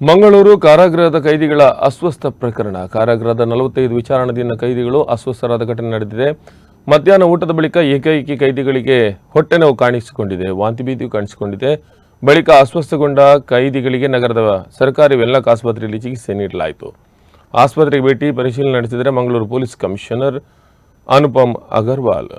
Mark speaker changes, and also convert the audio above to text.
Speaker 1: ಮಂಗಳೂರು ಕಾರಾಗೃಹದ ಕೈದಿಗಳ ಅಸ್ವಸ್ಥ ಪ್ರಕರಣ. ಕಾರಾಗೃಹದ ನಲವತ್ತೈದು ವಿಚಾರಣಾಧೀನ ಕೈದಿಗಳು ಅಸ್ವಸ್ಥರಾದ ಘಟನೆ ನಡೆದಿದೆ. ಮಧ್ಯಾಹ್ನ ಊಟದ ಬಳಿಕ ಏಕೈಕಿ ಕೈದಿಗಳಿಗೆ ಹೊಟ್ಟೆ ನೋವು ಕಾಣಿಸಿಕೊಂಡಿದೆ. ವಾಂತಿ ಭೀತಿಯು ಕಾಣಿಸಿಕೊಂಡಿದೆ. ಬಳಿಕ ಅಸ್ವಸ್ಥಗೊಂಡ ಕೈದಿಗಳಿಗೆ ನಗರದ ಸರ್ಕಾರಿ ವೆನ್ಲಾಕ್ ಆಸ್ಪತ್ರೆಯಲ್ಲಿ ಚಿಕಿತ್ಸೆ ನೀಡಲಾಯಿತು. ಆಸ್ಪತ್ರೆಗೆ ಭೇಟಿ ಪರಿಶೀಲನೆ ನಡೆಸಿದರೆ ಮಂಗಳೂರು ಪೊಲೀಸ್ ಕಮಿಷನರ್ ಅನುಪಮ್ ಅಗರ್ವಾಲ್.